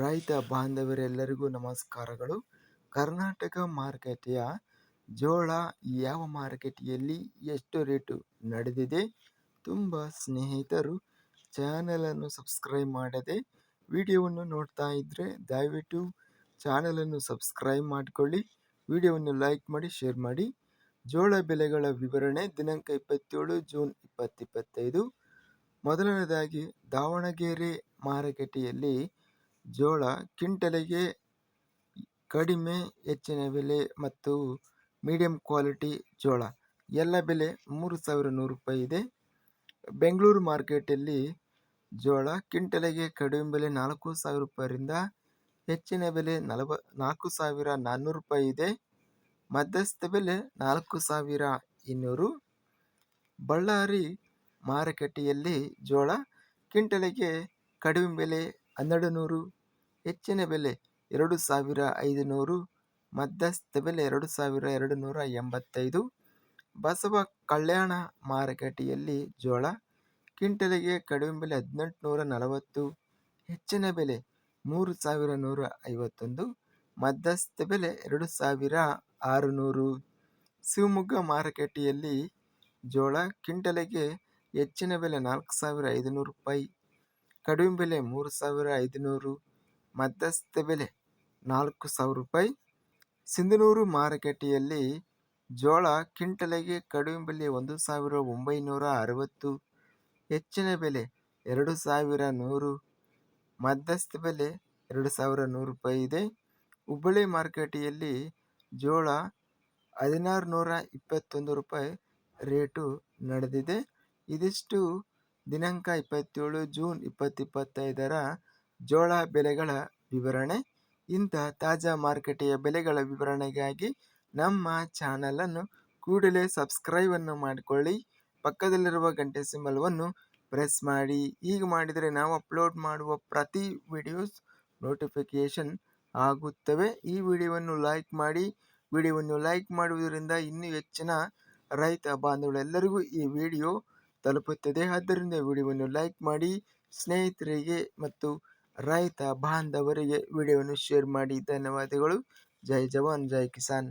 ರೈತ ಬಾಂಧವರೆಲ್ಲರಿಗೂ ನಮಸ್ಕಾರಗಳು. ಕರ್ನಾಟಕ ಮಾರುಕಟ್ಟೆಯ ಜೋಳ ಯಾವ ಮಾರುಕಟ್ಟೆಯಲ್ಲಿ ಎಷ್ಟು ರೇಟು ನಡೆದಿದೆ ತುಂಬ ಸ್ನೇಹಿತರು ಚಾನಲನ್ನು ಸಬ್ಸ್ಕ್ರೈಬ್ ಮಾಡದೆ ವಿಡಿಯೋವನ್ನು ನೋಡ್ತಾ ಇದ್ದರೆ ದಯವಿಟ್ಟು ಚಾನಲನ್ನು ಸಬ್ಸ್ಕ್ರೈಬ್ ಮಾಡಿಕೊಳ್ಳಿ, ವಿಡಿಯೋವನ್ನು ಲೈಕ್ ಮಾಡಿ, ಶೇರ್ ಮಾಡಿ. ಜೋಳ ಬೆಲೆಗಳ ವಿವರಣೆ ದಿನಾಂಕ ಇಪ್ಪತ್ತೇಳು ಜೂನ್ ಇಪ್ಪತ್ತಿಪ್ಪತ್ತೈದು ಮೊದಲನೇದಾಗಿ ದಾವಣಗೆರೆ ಮಾರುಕಟ್ಟೆಯಲ್ಲಿ ಜೋಳ ಕ್ವಿಂಟಲಿಗೆ ಕಡಿಮೆ ಹೆಚ್ಚಿನ ಬೆಲೆ ಮತ್ತು ಮೀಡಿಯಂ ಕ್ವಾಲಿಟಿ ಜೋಳ. ಎಲ್ಲ ಬೆಲೆ ಮೂರು ಸಾವಿರ ನೂರು ರೂಪಾಯಿ ಇದೆ. ಬೆಂಗಳೂರು ಮಾರ್ಕೆಟಲ್ಲಿ ಜೋಳ ಕ್ವಿಂಟಲಿಗೆ ಕಡಿಮೆ ಬೆಲೆ ನಾಲ್ಕು ಸಾವಿರ ರೂಪಾಯಿಂದ ಹೆಚ್ಚಿನ ಬೆಲೆ ನಲವ, ನಾಲ್ಕು ಸಾವಿರ ನಾನ್ನೂರು ರೂಪಾಯಿ ಇದೆ. ಮಧ್ಯಸ್ಥ ಬೆಲೆ ನಾಲ್ಕು ಸಾವಿರ ಇನ್ನೂರು. ಬಳ್ಳಾರಿ ಮಾರುಕಟ್ಟೆಯಲ್ಲಿ ಜೋಳ ಕ್ವಿಂಟಲಿಗೆ ಕಡಿಮೆ ಬೆಲೆ ಹನ್ನೆರಡು ನೂರು ಹೆಚ್ಚಿನ ಬೆಲೆ ಎರಡು ಸಾವಿರ ಐದುನೂರು, ಮಧ್ಯಸ್ಥ ಬೆಲೆ ಎರಡು ಸಾವಿರ ಎರಡು ನೂರ ಎಂಬತ್ತೈದು, ಬಸವ ಕಲ್ಯಾಣ ಮಾರುಕಟ್ಟೆಯಲ್ಲಿ ಜೋಳ, ಕ್ವಿಂಟಲಿಗೆ ಕಡಿಮೆ ಬೆಲೆ ಹದಿನೆಂಟು ನೂರ ನಲವತ್ತು ಹೆಚ್ಚಿನ ಬೆಲೆ ಮೂರು ಸಾವಿರ ನೂರ ಐವತ್ತೊಂದು ಮಧ್ಯಸ್ಥ ಬೆಲೆ ಎರಡು ಸಾವಿರ ಆರುನೂರು. ಶಿವಮೊಗ್ಗ ಮಾರುಕಟ್ಟೆಯಲ್ಲಿ ಜೋಳ, ಕ್ವಿಂಟಲಿಗೆ ಹೆಚ್ಚಿನ ಬೆಲೆ ನಾಲ್ಕು ಸಾವಿರ ಐದುನೂರು ರೂಪಾಯಿ. ಕಡಿಮೆ ಬೆಲೆ ಮೂರು ಸಾವಿರ ಐದುನೂರು, ಮಧ್ಯಸ್ಥ ಬೆಲೆ ನಾಲ್ಕು ಸಾವಿರ ರೂಪಾಯಿ. ಸಿಂಧನೂರು ಮಾರುಕಟ್ಟೆಯಲ್ಲಿ ಜೋಳ ಕ್ವಿಂಟಲಿಗೆ ಕಡಿಮೆ ಬೆಲೆ ಒಂದು ಸಾವಿರ ಒಂಬೈನೂರ ಅರವತ್ತು, ಹೆಚ್ಚಿನ ಬೆಲೆ ಎರಡು ಸಾವಿರ ನೂರು, ಮಧ್ಯಸ್ಥ ಬೆಲೆ ಎರಡು ಸಾವಿರ ನೂರು ರೂಪಾಯಿ ಇದೆ. ಹುಬ್ಬಳ್ಳಿ ಮಾರುಕಟ್ಟೆಯಲ್ಲಿ ಜೋಳ ಹದಿನಾರು ನೂರ ಇಪ್ಪತ್ತೊಂದು ರೂಪಾಯಿ ರೇಟು ನಡೆದಿದೆ. ಇದಿಷ್ಟು ದಿನಾಂಕ ಇಪ್ಪತ್ತೇಳು ಜೂನ್ ಇಪ್ಪತ್ತಿಪ್ಪತ್ತೈದರ ಜೋಳ ಬೆಲೆಗಳ ವಿವರಣೆ. ಇಂಥ ತಾಜಾ ಮಾರುಕಟ್ಟೆಯ ಬೆಲೆಗಳ ವಿವರಣೆಗಾಗಿ ನಮ್ಮ ಚಾನಲನ್ನು ಕೂಡಲೇ ಸಬ್ಸ್ಕ್ರೈಬನ್ನು ಮಾಡಿಕೊಳ್ಳಿ. ಪಕ್ಕದಲ್ಲಿರುವ ಗಂಟೆ ಸಿಂಬಲ್ವನ್ನು ಪ್ರೆಸ್ ಮಾಡಿ. ಹೀಗೆ ಮಾಡಿದರೆ ನಾವು ಅಪ್ಲೋಡ್ ಮಾಡುವ ಪ್ರತಿ ವಿಡಿಯೋಸ್ ನೋಟಿಫಿಕೇಷನ್ ಆಗುತ್ತವೆ. ಈ ವಿಡಿಯೋವನ್ನು ಲೈಕ್ ಮಾಡಿ. ವಿಡಿಯೋವನ್ನು ಲೈಕ್ ಮಾಡುವುದರಿಂದ ಇನ್ನೂ ಹೆಚ್ಚಿನ ರೈತ ಬಾಂಧವರೆಲ್ಲರಿಗೂ ಈ ವಿಡಿಯೋ ತಲುಪುತ್ತದೆ. ಆದ್ದರಿಂದ ವಿಡಿಯೋವನ್ನು ಲೈಕ್ ಮಾಡಿ, ಸ್ನೇಹಿತರಿಗೆ ಮತ್ತು ರೈತ ಬಾಂಧವರಿಗೆ ವಿಡಿಯೋವನ್ನು ಶೇರ್ ಮಾಡಿ. ಧನ್ಯವಾದಗಳು. ಜೈ ಜವಾನ್, ಜೈ ಕಿಸಾನ್.